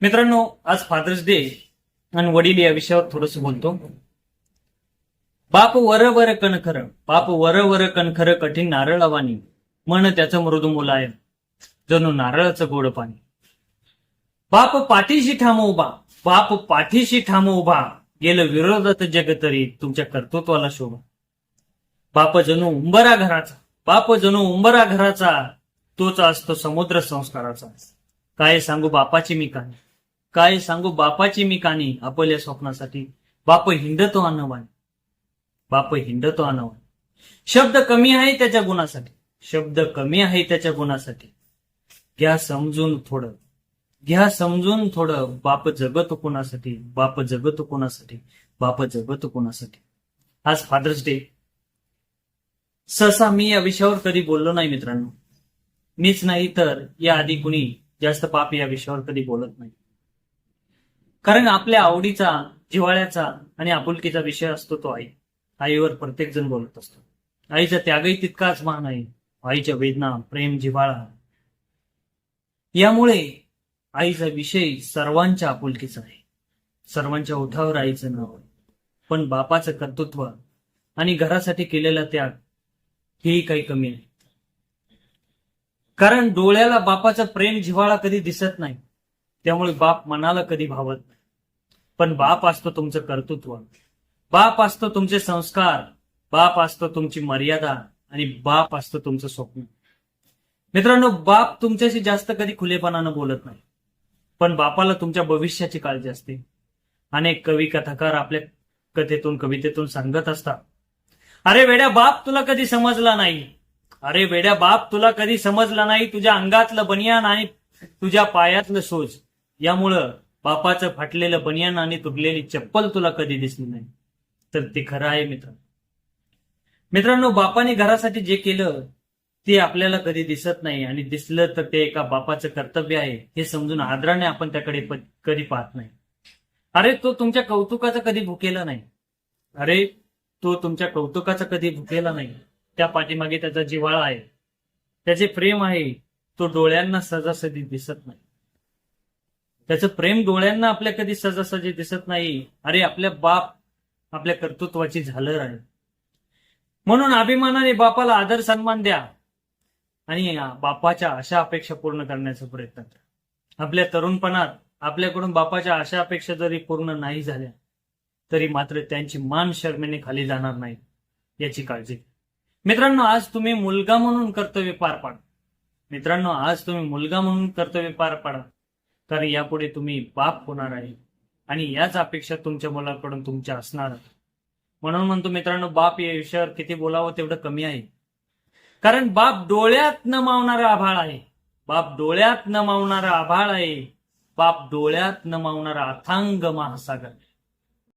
मित्रांनो आज fathers day आणि वडील या विषयावर थोडस बोलतो. बाप वर वर कणखर बाप वर वर कणखर कठीण नारळावानी मन त्याचं मृदू मुलाय जणू नारळाचं गोड पाणी. बाप पाठीशी ठाम उभा बाप पाठीशी ठाम उभा गेलं विरोधात जग तरी तुमच्या कर्तृत्वाला शोभा. बाप जणू उंबरा घराचा बाप जणू उंबरा घराचा तोच असतो समुद्र संस्काराचा. काय सांगू बापाची मी कहाणी? काय सांगू? बापाची मी काणी आपल्या स्वप्नासाठी. बाप हिंडतो अनवान बाप हिंडतो अनवान शब्द कमी आहे त्याच्या गुणासाठी. शब्द कमी आहे त्याच्या गुणासाठी. घ्या समजून थोडं. घ्या समजून थोडं. बाप जगत कोणासाठी? बाप जगत कोणासाठी? बाप जगत कोणासाठी? आज फादर्स डे. सहसा मी या विषयावर कधी बोललो नाही मित्रांनो. मीच नाही तर या आधी कुणी जास्त पाप या विषयावर कधी बोलत नाही. कारण आपल्या आवडीचा जिव्हाळ्याचा आणि आपुलकीचा विषय असतो तो आई. आईवर प्रत्येक जण बोलत असतो. आईचा त्यागही तितकाच महान आहे. आईच्या वेदना प्रेम जिव्हाळा. यामुळे आईचा विषय सर्वांच्या आपुलकीचा आहे. सर्वांच्या ओठावर आईचं नाव आहे. पण बापाचं कर्तृत्व आणि घरासाठी केलेला त्याग हेही काही कमी नाही. कारण डोळ्याला बापाचं प्रेम जिव्हाळा कधी दिसत नाही. त्यामुळे बाप मनाला कधी भावत नाही. पण बाप असतो तुमचं कर्तृत्व. बाप असतो तुमचे संस्कार. बाप असतो तुमची मर्यादा आणि बाप असतो तुमचं स्वप्न. मित्रांनो बाप तुमच्याशी जास्त कधी खुलेपणानं बोलत नाही. पण बापाला तुमच्या भविष्याची काळजी असते. अनेक कवी कथाकार आपल्या कथेतून कवितेतून सांगत असतात. अरे वेड्या बाप तुला कधी समजला नाही. अरे वेड्या बाप तुला कधी समजला नाही. तुझ्या अंगातलं बनियान आणि तुझ्या पायातलं सोज. यामुळं बापाचं फाटलेलं बनियान आणि तुटलेली चप्पल तुला कधी दिसली नाही? तर ते खरं आहे मित्र. मित्रांनो बापाने घरासाठी जे केलं ते आपल्याला कधी दिसत नाही. आणि दिसलं तर ते एका बापाचं कर्तव्य आहे. हे समजून आदराने आपण त्याकडे कधी पाहत नाही. अरे तो तुमच्या कौतुकाचा कधी भुकेला नाही. अरे तो तुमच्या कौतुकाचा कधी भुकेला नाही. त्या पाठीमागे त्याचा जिवाळा आहे. त्याचे प्रेम आहे. तो डोळ्यांना सजासजी दिसत नाही. त्याचं प्रेम डोळ्यांना आपल्या कधी सजासजी दिसत नाही. अरे आपल्या बाप आपल्या कर्तृत्वाची झालर आहे. म्हणून अभिमानाने बापाला आदर सन्मान द्या आणि बापाच्या आशा अपेक्षा पूर्ण करण्याचा प्रयत्न करा. आपल्या तरुणपणात आपल्याकडून बापाच्या आशा अपेक्षा जरी पूर्ण नाही झाल्या तरी मात्र त्यांची मान शर्मेने खाली जाणार नाही याची काळजी मित्रांनो आज तुम्ही मुलगा म्हणून कर्तव्य पार पाडा. मित्रांनो आज तुम्ही मुलगा म्हणून कर्तव्य पार पाडा. तर यापुढे तुम्ही बाप होणार आहे. आणि याच अपेक्षा तुमच्या मुलाकडून तुमच्या असणार. म्हणून म्हणतो मित्रांनो बाप या विषयावर किती बोलावं तेवढं कमी आहे. कारण बाप डोळ्यात न मावणारा आभाळ आहे. बाप डोळ्यात न मावणारा आभाळ आहे. बाप डोळ्यात न मावणारा अथांग महासागर. आहे.